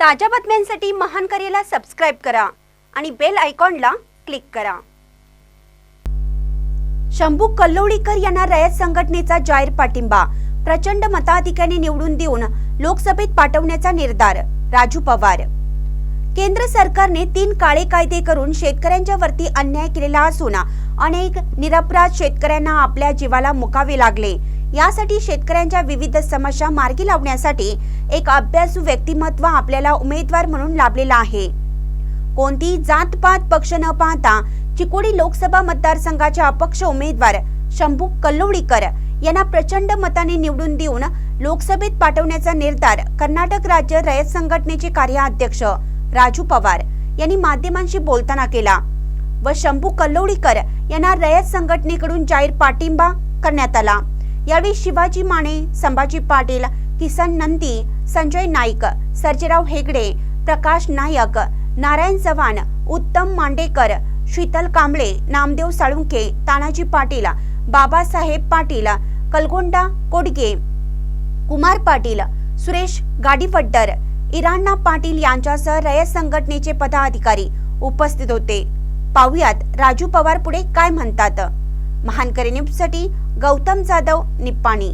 ताज्या बातम्यांसाठी महान करेला सबस्क्राईब करा आणि बेल आयकॉनला क्लिक करा. शंभू कल्लोळीकर यांना रयत संघटनेचा जाहीर पाठिंबा प्रचंड मताधिक्याने निवडून देऊन लोकसभेत पाठवण्याचा निर्धार राजू पवार. केंद्र सरकारने तीन काळे कायदे करून शेतकऱ्यांच्या वरती अन्याय केलेला असून अनेक निरपराध शेतकऱ्यांना आपल्या जीवाला मुकावे लागले. यासाठी शेतकऱ्यांच्या विविध समस्या मार्गी लावण्यासाठी एक अभ्यासू व्यक्तिमत्व आपल्याला उमेदवार म्हणून लाभलेला आहे. कोणती जात पात पक्ष न पाहता चिकोडी लोकसभा मतदारसंघाचे अपक्ष उमेदवार शंभू कल्लोळीकर यांना प्रचंड मताने निवडून देऊन लोकसभेत पाठवण्याचा निर्धार कर्नाटक राज्य रयत संघटनेचे कार्याध्यक्ष राजू पवार यांनी माध्यमांशी बोलताना केला व शंभू कल्लोळीकर यांना रयत संघटनेकडून जाहीर पाठिंबा करण्यात आला. यावेळी शिवाजी माने संभाजी पाटील किसन नंदी संजय नाईक सर्जेराव हेगडे प्रकाश नायक नारायण चव्हाण उत्तम मांडेकर शीतल कांबळे नामदेव साळुंके तानाजी पाटील बाबासाहेब पाटील कलगोंडा कोडगे कुमार पाटील सुरेश गाडीफड्डर इराणा पाटील यांच्यासह रयत संघटनेचे पदाधिकारी उपस्थित होते. पाहुयात राजू पवार पुढे काय म्हणतात. महानकरी न्यूजसाठी गौतम जाधव निप्पाणी.